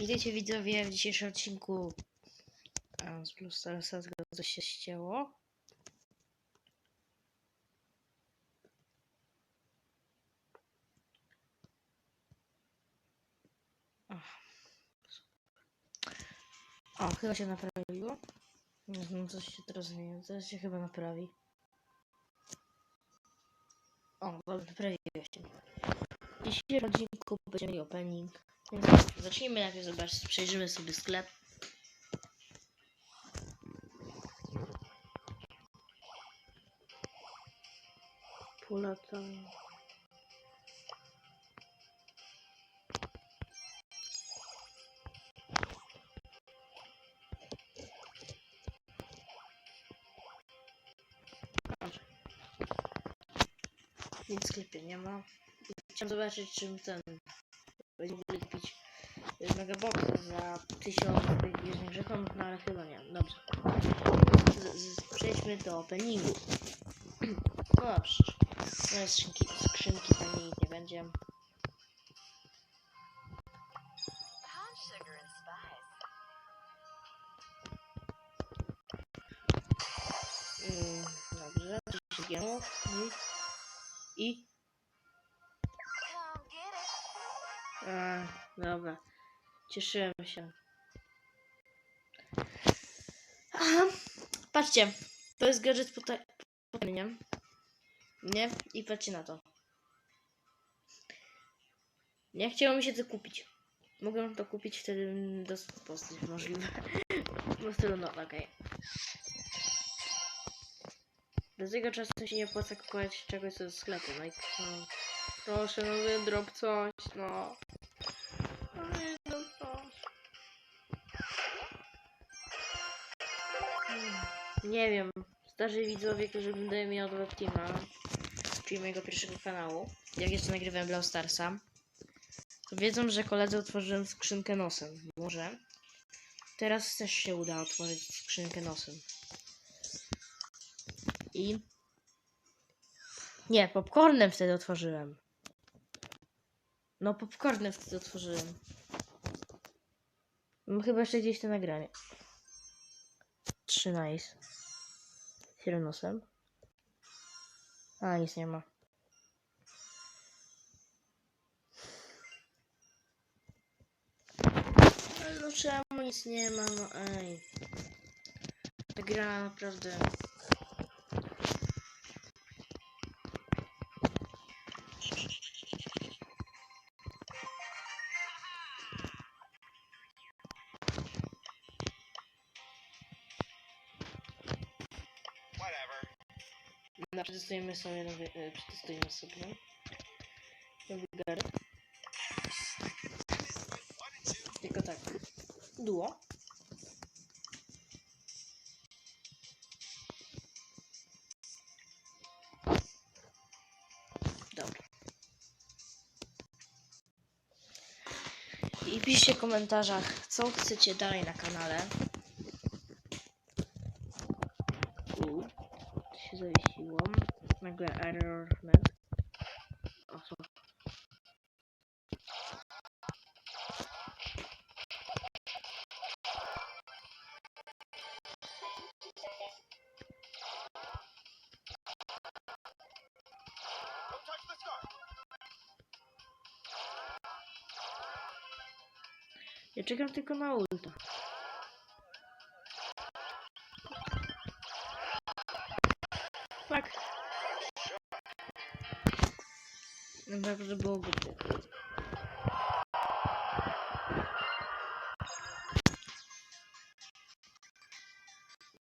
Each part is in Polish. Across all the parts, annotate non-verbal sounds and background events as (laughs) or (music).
Witajcie widzowie w dzisiejszym odcinku a, z Blue Starsa coś się ścięło. Ach. O, chyba się naprawiło. Znam, coś się teraz wiem, teraz się chyba naprawi. O, dobra, naprawiło się. W dzisiejszym odcinku będziemy mieli opening. Zacznijmy najpierw zobaczyć, przejrzymy sobie sklep. Dobrze. Nic sklepie nie ma. Chciałem zobaczyć, czym ten będziemy kupić y, megabox za 1000 bieżnych żetonów, no ale chyba nie. Dobrze. Przejdźmy do openingu. No dobrze. No skrzynki, skrzynki pewnie nic nie będzie. Mm, dobrze. 10 gemów. I... A, dobra. Cieszyłem się. Aha. Patrzcie. To jest gadżet po nie? I patrzcie na to. Nie chciało mi się to kupić. Mogłem to kupić wtedy do postać możliwe. Po prostu no okej. Do tego czasu się nie opłaca kupować czegoś ze sklepu. No no, proszę, no wydrop coś, no. No wydrop coś. Hmm, Nie wiem. Starzy widzowie, którzy oglądają mnie od Webteama, czyli mojego pierwszego kanału, jak jeszcze nagrywałem Brawl Starsa, to wiedzą, że koledze otworzyłem skrzynkę nosem. Może. Teraz też się uda otworzyć skrzynkę nosem. I... Nie, popcornem wtedy otworzyłem. No, popcornem wtedy otworzyłem. Mam chyba jeszcze gdzieś to nagranie. Trzy nice. Sirenosem. A, nic nie ma. No czemu nic nie ma, no ej. Ta gra naprawdę... No, przetestujemy sobie nowy, e, przetestujemy sobie nowy gary. Tylko tak. Duo. Dobra. I piszcie w komentarzach, co chcecie dalej na kanale. Ja czekam tylko na ulta. Tak. Naprawdę było głupie.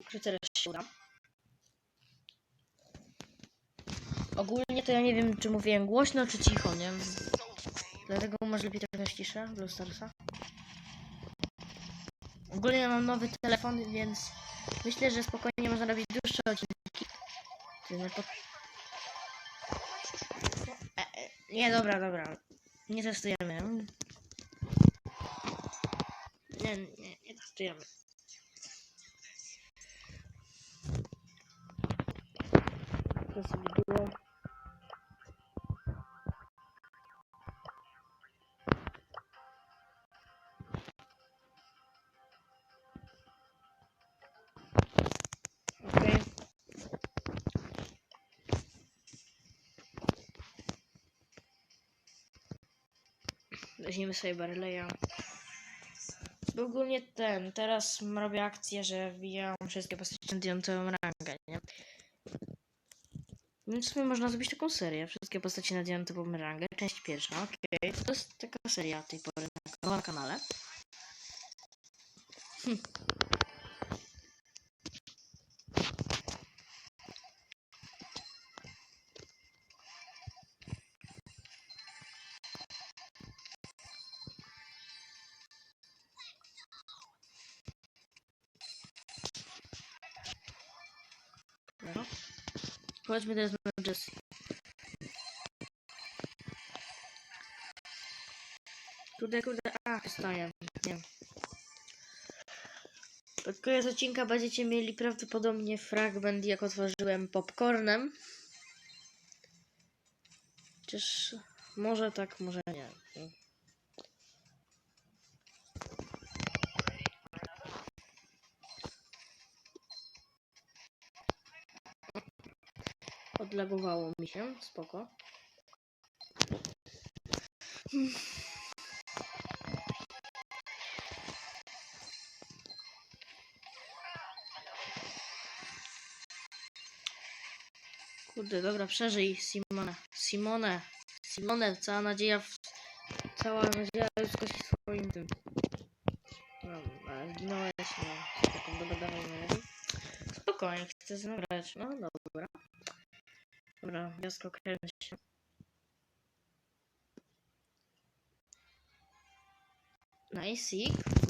Może teraz się uda. Ogólnie to ja nie wiem, czy mówiłem głośno, czy cicho, nie? Dlatego może lepiej trochę ściszę Blue Starsa. Ogólnie ja mam nowy telefon, więc myślę, że spokojnie można robić dłuższe odcinki. E, e, nie, dobra, dobra. Nie testujemy. Nie, nie, nie testujemy. Sobie było. Weźmiemy sobie Barleya. Bo ogólnie ten, teraz robię akcję, że wbijam wszystkie postacie na dziewiątą rangę, nie? Więc sumie można zrobić taką serię. Wszystkie postacie na dziewiątą rangę. Część pierwsza, okej. To jest taka seria tej pory na, na kanale. Hm. No. Chodźmy teraz na Jessie. Kurde, kurde, a, wstaję. Nie. Pod koniec odcinka będziecie mieli prawdopodobnie fragment, jak otworzyłem popcornem. Chociaż może tak, może nie. Odlagowało mi się, spoko. Kurde, dobra, przeżyj Simone. Simone. Simone, cała nadzieja w... Cała nadzieja ludzkości w twoim tym. No, ale zginąłeś, no. Dawaj na Spokojnie, chcę zagrać. No, dobra. Dobra, gwiazdko kręci się. Nice,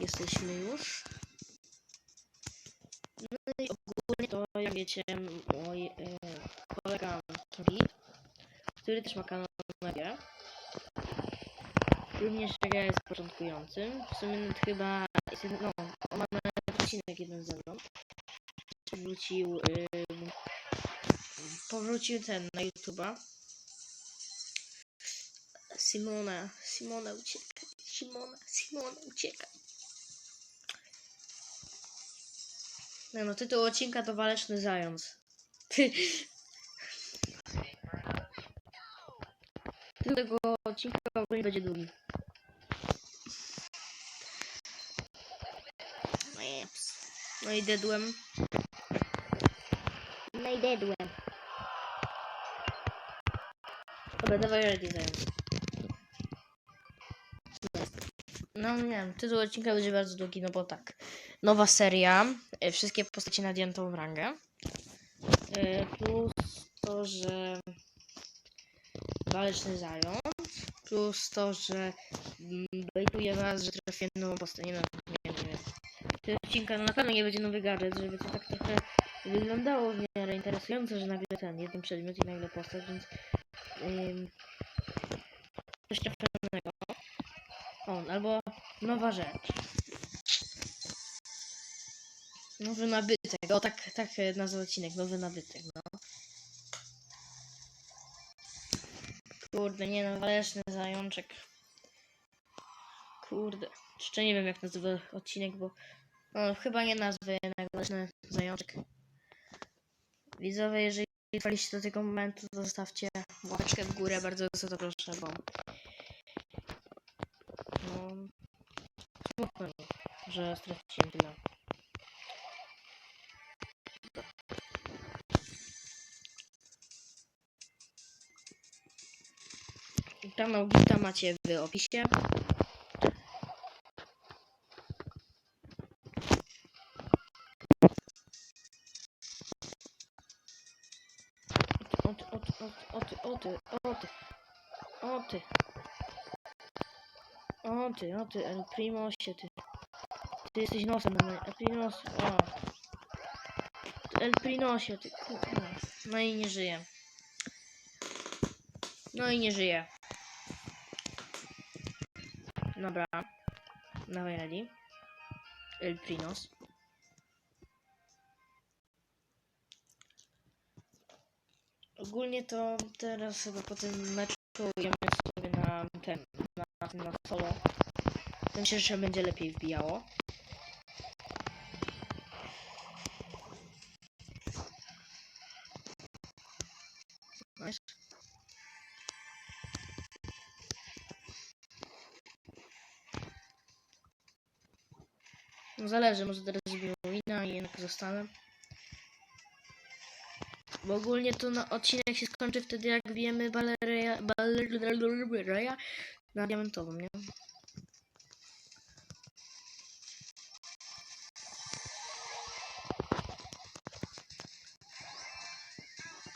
jesteśmy już. No i ogólnie to, jak wiecie, mój e, kolega Tori, który też ma kanał na G. Również ja jest początkującym. W sumie chyba, jest no, on ma odcinek jeden ze mną. Wrócił, ym, powrócił ten na YouTube'a. Simona, Simona uciekaj, Simona, Simona uciekaj. No, no tytuł odcinka to Waleczny Zając. (laughs) Tytuł tego odcinka ogólnie będzie długi. No i, no dedłem. No i dedłem. Dobra, dawaj ready zając. No nie wiem, tytuł odcinka będzie bardzo długi, no bo tak. Nowa seria, y, wszystkie postacie na diantową rangę. Y, Plus to, że waleczny zając. Plus to, że bejtuje nas, że trafię nową postać. Nie, nie, nie wiem. Tego odcinka no, na pewno nie będzie nowy gadżet, żeby to tak trochę wyglądało w miarę interesująco, że nagle ten jeden przedmiot i nagle postać, więc coś trafionego. O, albo nowa rzecz. Nowy nabytek. O, tak, tak e, nazwał odcinek. Nowy nabytek, no. Kurde, nie no, waleczny zajączek. Kurde. Jeszcze nie wiem jak nazywa odcinek, bo no, chyba nie nazwę jednak waleczny zajączek. Widzowie, jeżeli trwaliście do tego momentu, zostawcie łapeczkę w górę, bardzo za to proszę, bo no, smutno mi, że straciłem tyle. Kanał Gita macie w opisie. Ty, o ty, o ty, El Primosie, ty. Ty jesteś nosem na mnie, El Primos, o. El Prinosie, ty. No i nie żyje. No i nie żyje. Dobra. Dawaj ready. El Prinos. Ogólnie to teraz chyba po tym meczu spróbujemy sobie na ten, na, na solo. Myślę, że będzie lepiej wbijało. No zależy, może teraz zrobimy wina i jednak zostanę. Bo ogólnie to no, odcinek się skończy wtedy, jak wiemy balerę balereja na diamentową, nie?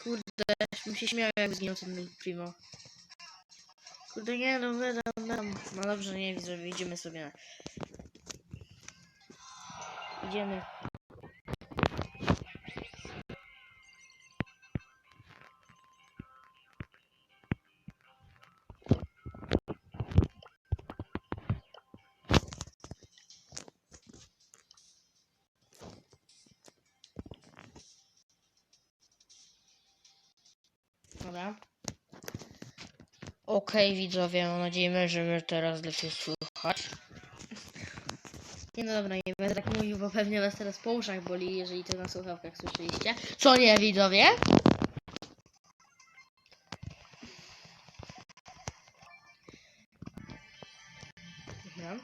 Kurde, bym się śmiał jak zginął ten primo. Kurde nie, no wydam, wydam. No dobrze, nie widzę, idziemy sobie. Idziemy. Okej, widzowie, mam nadzieję, że mnie teraz lepiej słychać. Nie no dobra, nie będę tak mówił, bo pewnie was teraz po uszach boli, jeżeli to na słuchawkach słyszeliście. Co nie, widzowie? Dobra.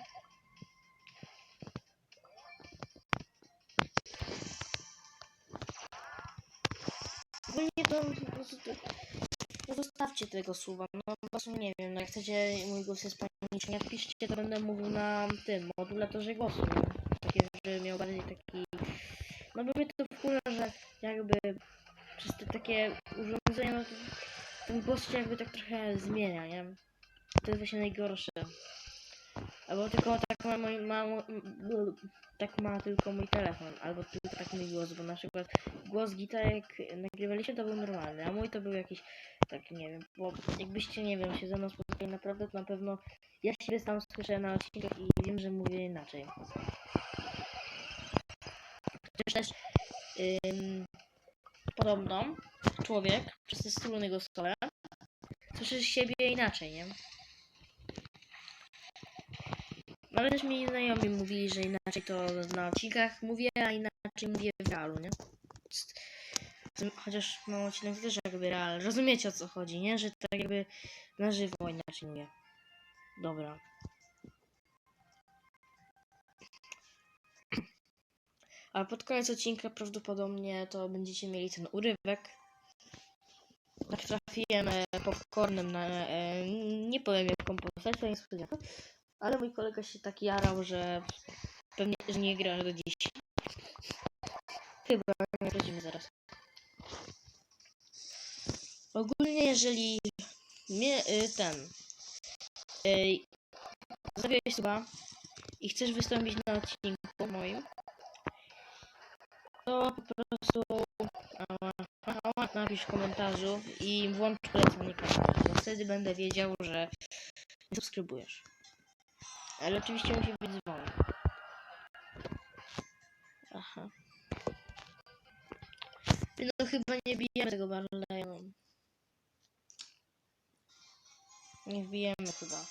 Ogólnie to to- no zostawcie tego słowa, prostu nie wiem, no jak chcecie, mój głos jest paniczny, jak piszcie, to będę mówił na tym, modulatorze głosu? Takie, żeby miał bardziej taki, no bo mnie to wkurza, że jakby przez te takie urządzenia, no to ten głos się jakby tak trochę zmienia, nie? To jest właśnie najgorsze. Albo tylko tak ma, mój, tak ma tylko mój telefon, albo tylko tak mój głos, bo na przykład głos gitarek nagrywaliśmy to był normalny, a mój to był jakiś tak nie wiem, bo jakbyście nie wiem się ze mną spotkali naprawdę to na pewno ja siebie sam słyszę na odcinkach i wiem, że mówię inaczej. Chociaż też ym, podobno człowiek przez te struny głosowe słyszy siebie inaczej, nie? Ale też mi znajomi mówili, że inaczej to na odcinkach mówię, a inaczej mówię w realu, nie? Chociaż mam odcinek to też jakby real. Rozumiecie o co chodzi, nie? Że tak jakby na żywo inaczej mówię. Dobra. A pod koniec odcinka prawdopodobnie to będziecie mieli ten urywek. Tak trafiłem e, popcornem na... E, nie powiem jaką postać, to niespodzianka. Ale mój kolega się tak jarał, że pewnie że nie gra do dziś. Chyba nie zaraz. Ogólnie jeżeli mnie y, ten y, zabiłeś suba i chcesz wystąpić na odcinku moim, to po prostu ała, ała, napisz w komentarzu i włącz bo wtedy będę wiedział, że subskrybujesz. Ale oczywiście musi być dzwonek. Aha. No chyba nie bijemy tego Barleya. Nie wbijemy chyba.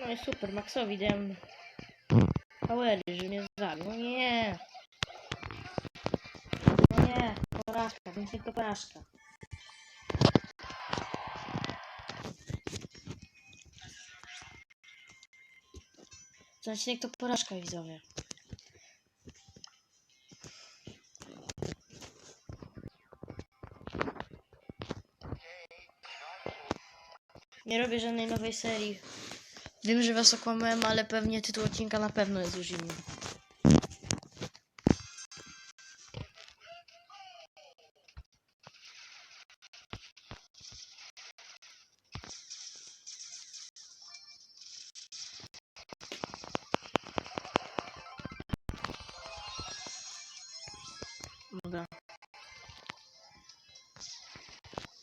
No i super, Maxowi dałem powery, że mnie zabił. No nie! Porażka, nie tylko porażka. Odcinek to porażka, widzowie. Nie robię żadnej nowej serii. Wiem, że was okłamałem, ale pewnie tytuł odcinka na pewno jest już inny.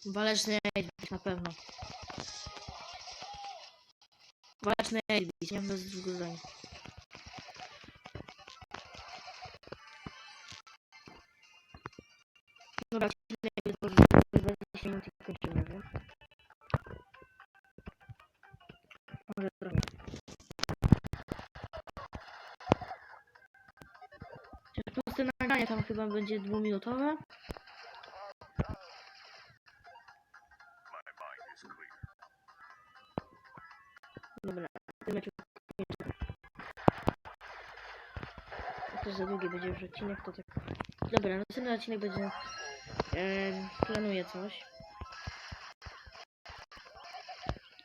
Waleczny Aidbit na pewno. Waleczny Aidbit, nie bez dwóch zdań. Dobra, to 20 minut i kończymy, wiem? Może trochę. Puste nagranie tam chyba będzie dwuminutowe. Tu To za długi będzie już odcinek, to tak. Dobra, następny odcinek będzie. E, planuję coś.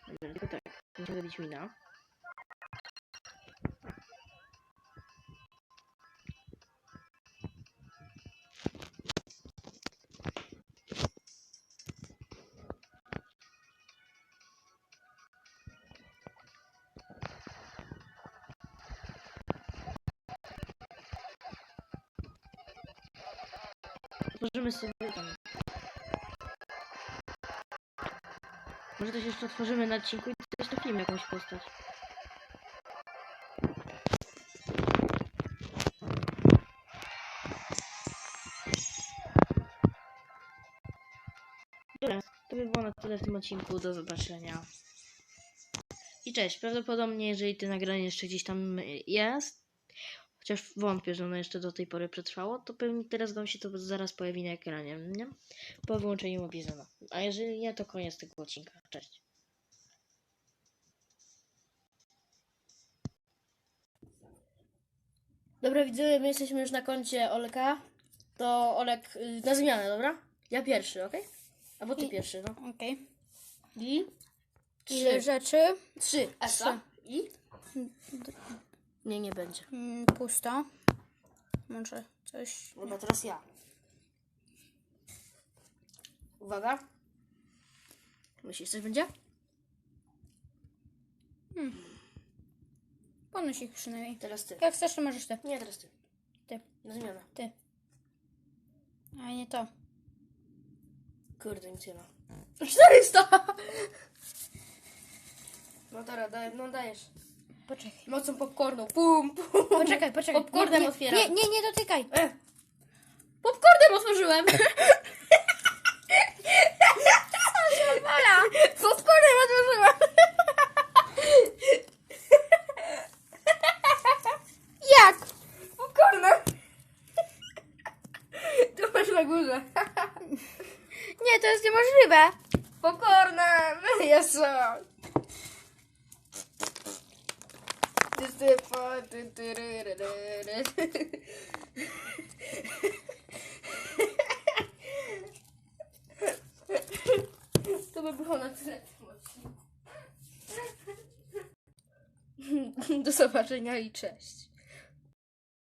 Dobra, tylko tak. Muszę zrobić mina. Otworzymy sobie tam. Może też jeszcze otworzymy na odcinku i też trafimy jakąś postać. Dobra, to by było na tyle w tym odcinku. Do zobaczenia. I cześć. Prawdopodobnie, jeżeli to nagranie jeszcze gdzieś tam jest, chociaż wątpię, że ono jeszcze do tej pory przetrwało, to pewnie teraz wam się to zaraz pojawi na ekranie, nie? Po wyłączeniu Mobizona. A jeżeli nie, to koniec tego odcinka. Cześć. Dobra, widzowie, my jesteśmy już na koncie Oleka. To Olek y, na zmianę, dobra? Ja pierwszy, okej? Albo ty I- pierwszy, no. Okej. I? Ile Trzy. rzeczy? Trzy. Esa. Trzy. I? Nie, nie będzie. Mm, pusto. Może coś. Dobra, teraz ja. Uwaga. Myślisz, coś będzie? Ponoś ich przynajmniej. Teraz ty. Jak chcesz, to możesz ty. Nie, teraz ty. Ty. Na zmianę. Ty. A nie to. Kurde, nic nie ma. (laughs) 400! No teraz, daj, no dajesz. Poczekaj. Mocą popcornu. Pum, pum. Poczekaj, poczekaj. Popcornem nie, otwieram. Nie, nie, nie dotykaj. E. Popcornem otworzyłem. Ola! (laughs) Popcornem otworzyłem. (laughs) Jak? Popcornem. (laughs) Tu masz na górze. Nie, to jest niemożliwe. Popcornem. Jest Ty, ty, po, ty, ty, ry, ry, ry, ry. To by było na tyle. Do zobaczenia i cześć.